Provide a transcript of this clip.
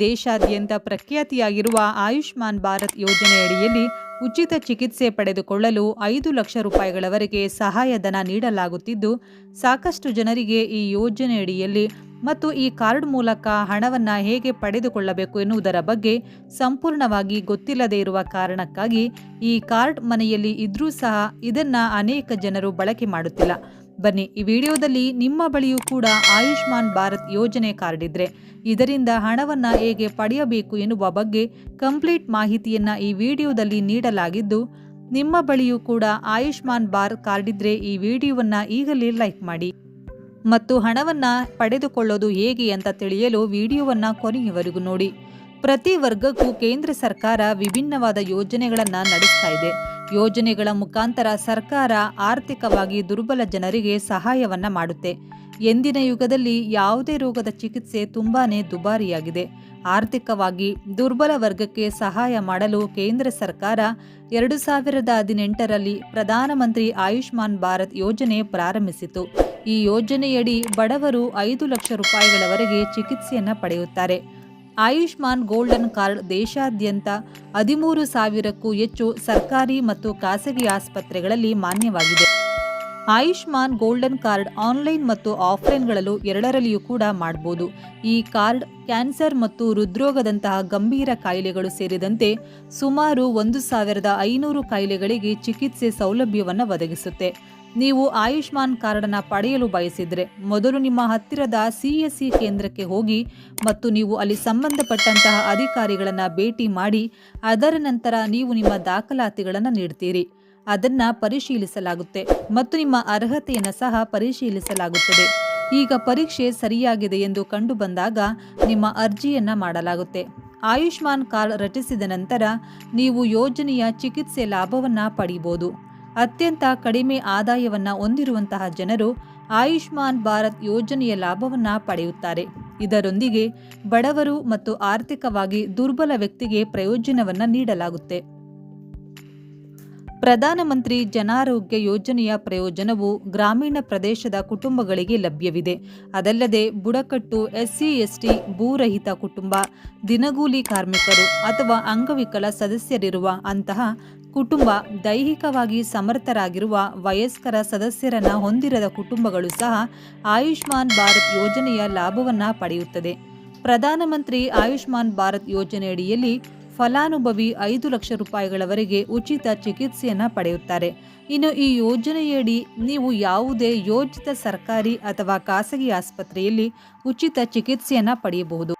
ದೇಶಾದ್ಯಂತ ಪ್ರಖ್ಯಾತಿಯಾಗಿರುವ ಆಯುಷ್ಮಾನ್ ಭಾರತ್ ಯೋಜನೆಯಡಿಯಲ್ಲಿ ಉಚಿತ ಚಿಕಿತ್ಸೆ ಪಡೆದುಕೊಳ್ಳಲು ಐದು ಲಕ್ಷ ರೂಪಾಯಿಗಳವರೆಗೆ ಸಹಾಯಧನ ನೀಡಲಾಗುತ್ತಿದ್ದು, ಸಾಕಷ್ಟು ಜನರಿಗೆ ಈ ಯೋಜನೆಯಡಿಯಲ್ಲಿ ಮತ್ತು ಈ ಕಾರ್ಡ್ ಮೂಲಕ ಹಣವನ್ನು ಹೇಗೆ ಪಡೆದುಕೊಳ್ಳಬೇಕು ಎನ್ನುವುದರ ಬಗ್ಗೆ ಸಂಪೂರ್ಣವಾಗಿ ಗೊತ್ತಿಲ್ಲದೇ ಇರುವ ಕಾರಣಕ್ಕಾಗಿ ಈ ಕಾರ್ಡ್ ಮನೆಯಲ್ಲಿ ಇದ್ರೂ ಸಹ ಇದನ್ನು ಅನೇಕ ಜನರು ಬಳಕೆ ಮಾಡುತ್ತಿಲ್ಲ. ಬನ್ನಿ, ಈ ವಿಡಿಯೋದಲ್ಲಿ ನಿಮ್ಮ ಬಳಿಯೂ ಕೂಡ ಆಯುಷ್ಮಾನ್ ಭಾರತ್ ಯೋಜನೆ ಕಾರ್ಡ್ ಇದ್ರೆ ಇದರಿಂದ ಹಣವನ್ನು ಹೇಗೆ ಪಡೆಯಬೇಕು ಎನ್ನುವ ಬಗ್ಗೆ ಕಂಪ್ಲೀಟ್ ಮಾಹಿತಿಯನ್ನ ಈ ವಿಡಿಯೋದಲ್ಲಿ ನೀಡಲಾಗಿದ್ದು, ನಿಮ್ಮ ಬಳಿಯೂ ಕೂಡ ಆಯುಷ್ಮಾನ್ ಭಾರತ್ ಕಾರ್ಡ್ ಇದ್ರೆ ಈ ವಿಡಿಯೋವನ್ನ ಈಗಲೇ ಲೈಕ್ ಮಾಡಿ. ಮತ್ತು ಹಣವನ್ನ ಪಡೆದುಕೊಳ್ಳೋದು ಹೇಗೆ ಅಂತ ತಿಳಿಯಲು ವಿಡಿಯೋವನ್ನ ಕೊನೆಯವರೆಗೂ ನೋಡಿ. ಪ್ರತಿ ವರ್ಗಕ್ಕೂ ಕೇಂದ್ರ ಸರ್ಕಾರ ವಿಭಿನ್ನವಾದ ಯೋಜನೆಗಳನ್ನು ನಡೆಸ್ತಾ ಇದೆ. ಯೋಜನೆಗಳ ಮುಖಾಂತರ ಸರ್ಕಾರ ಆರ್ಥಿಕವಾಗಿ ದುರ್ಬಲ ಜನರಿಗೆ ಸಹಾಯವನ್ನ ಮಾಡುತ್ತೆ. ಎಂದಿನ ಯುಗದಲ್ಲಿ ಯಾವುದೇ ರೋಗದ ಚಿಕಿತ್ಸೆ ತುಂಬಾನೇ ದುಬಾರಿಯಾಗಿದೆ. ಆರ್ಥಿಕವಾಗಿ ದುರ್ಬಲ ವರ್ಗಕ್ಕೆ ಸಹಾಯ ಮಾಡಲು ಕೇಂದ್ರ ಸರ್ಕಾರ ಎರಡು ಸಾವಿರದ ಹದಿನೆಂಟರಲ್ಲಿ ಪ್ರಧಾನಮಂತ್ರಿ ಆಯುಷ್ಮಾನ್ ಭಾರತ್ ಯೋಜನೆ ಪ್ರಾರಂಭಿಸಿತು. ಈ ಯೋಜನೆಯಡಿ ಬಡವರು ಐದು ಲಕ್ಷ ರೂಪಾಯಿಗಳವರೆಗೆ ಚಿಕಿತ್ಸೆಯನ್ನು ಪಡೆಯುತ್ತಾರೆ. ಆಯುಷ್ಮಾನ್ ಗೋಲ್ಡನ್ ಕಾರ್ಡ್ ದೇಶಾದ್ಯಂತ ಹದಿಮೂರು ಸಾವಿರಕ್ಕೂ ಹೆಚ್ಚು ಸರ್ಕಾರಿ ಮತ್ತು ಖಾಸಗಿ ಆಸ್ಪತ್ರೆಗಳಲ್ಲಿ ಮಾನ್ಯವಾಗಿದೆ. ಆಯುಷ್ಮಾನ್ ಗೋಲ್ಡನ್ ಕಾರ್ಡ್ ಆನ್ಲೈನ್ ಮತ್ತು ಆಫ್ಲೈನ್ಗಳಲ್ಲೂ ಎರಡರಲ್ಲಿಯೂ ಕೂಡ ಮಾಡಬಹುದು ಈ ಕಾರ್ಡ್ ಕ್ಯಾನ್ಸರ್ ಮತ್ತು ಹೃದ್ರೋಗದಂತಹ ಗಂಭೀರ ಕಾಯಿಲೆಗಳು ಸೇರಿದಂತೆ ಸುಮಾರು ಒಂದು ಸಾವಿರದ ಐನೂರು ಕಾಯಿಲೆಗಳಿಗೆ ಚಿಕಿತ್ಸೆ ಸೌಲಭ್ಯವನ್ನು ಒದಗಿಸುತ್ತೆ. ನೀವು ಆಯುಷ್ಮಾನ್ ಕಾರ್ಡನ್ನು ಪಡೆಯಲು ಬಯಸಿದರೆ ಮೊದಲು ನಿಮ್ಮ ಹತ್ತಿರದ ಸಿಎಸ್ಸಿ ಕೇಂದ್ರಕ್ಕೆ ಹೋಗಿ ಮತ್ತು ನೀವು ಅಲ್ಲಿ ಸಂಬಂಧಪಟ್ಟಂತಹ ಅಧಿಕಾರಿಗಳನ್ನು ಭೇಟಿ ಮಾಡಿ, ಅದರ ನಂತರ ನೀವು ನಿಮ್ಮ ದಾಖಲಾತಿಗಳನ್ನು ನೀಡ್ತೀರಿ. ಅದನ್ನು ಪರಿಶೀಲಿಸಲಾಗುತ್ತೆ ಮತ್ತು ನಿಮ್ಮ ಅರ್ಹತೆಯನ್ನು ಸಹ ಪರಿಶೀಲಿಸಲಾಗುತ್ತದೆ. ಈಗ ಪರೀಕ್ಷೆ ಸರಿಯಾಗಿದೆ ಎಂದು ಕಂಡುಬಂದಾಗ ನಿಮ್ಮ ಅರ್ಜಿಯನ್ನು ಮಾಡಲಾಗುತ್ತೆ. ಆಯುಷ್ಮಾನ್ ಕಾರ್ಡ್ ರಚಿಸಿದ ನಂತರ ನೀವು ಯೋಜನೆಯ ಚಿಕಿತ್ಸೆ ಲಾಭವನ್ನು ಪಡೆಯಬಹುದು ಅತ್ಯಂತ ಕಡಿಮೆ ಆದಾಯವನ್ನ ಹೊಂದಿರುವಂತಹ ಜನರು ಆಯುಷ್ಮಾನ್ ಭಾರತ್ ಯೋಜನೆಯ ಲಾಭವನ್ನ ಪಡೆಯುತ್ತಾರೆ. ಇದರೊಂದಿಗೆ ಬಡವರು ಮತ್ತು ಆರ್ಥಿಕವಾಗಿ ದುರ್ಬಲ ವ್ಯಕ್ತಿಗೆ ಪ್ರಯೋಜನವನ್ನ ನೀಡಲಾಗುತ್ತೆ. ಪ್ರಧಾನಮಂತ್ರಿ ಜನಾರೋಗ್ಯ ಯೋಜನೆಯ ಪ್ರಯೋಜನವು ಗ್ರಾಮೀಣ ಪ್ರದೇಶದ ಕುಟುಂಬಗಳಿಗೆ ಲಭ್ಯವಿದೆ. ಅದಲ್ಲದೆ ಬುಡಕಟ್ಟು, ಎಸ್ಸಿ, ಎಸ್ಟಿ, ಭೂರಹಿತ ಕುಟುಂಬ, ದಿನಗೂಲಿ ಕಾರ್ಮಿಕರು ಅಥವಾ ಅಂಗವಿಕಲ ಸದಸ್ಯರಿರುವ ಅಂತಹ ಕುಟುಂಬ ದೈಹಿಕವಾಗಿ ಸಮರ್ಥರಾಗಿರುವ ವಯಸ್ಕರ ಸದಸ್ಯರನ್ನ ಹೊಂದಿರದ ಕುಟುಂಬಗಳು ಸಹ ಆಯುಷ್ಮಾನ್ ಭಾರತ್ ಯೋಜನೆಯ ಲಾಭವನ್ನ ಪಡೆಯುತ್ತದೆ. ಪ್ರಧಾನಮಂತ್ರಿ ಆಯುಷ್ಮಾನ್ ಭಾರತ್ ಯೋಜನೆಯಡಿಯಲ್ಲಿ ಫಲಾನುಭವಿ ಐದು ಲಕ್ಷ ರೂಪಾಯಿಗಳವರೆಗೆ ಉಚಿತ ಚಿಕಿತ್ಸೆಯನ್ನು ಪಡೆಯುತ್ತಾರೆ. ಇನ್ನು ಈ ಯೋಜನೆಯಡಿ ನೀವು ಯಾವುದೇ ಯೋಜಿತ ಸರ್ಕಾರಿ ಅಥವಾ ಖಾಸಗಿ ಆಸ್ಪತ್ರೆಯಲ್ಲಿ ಉಚಿತ ಚಿಕಿತ್ಸೆಯನ್ನು ಪಡೆಯಬಹುದು.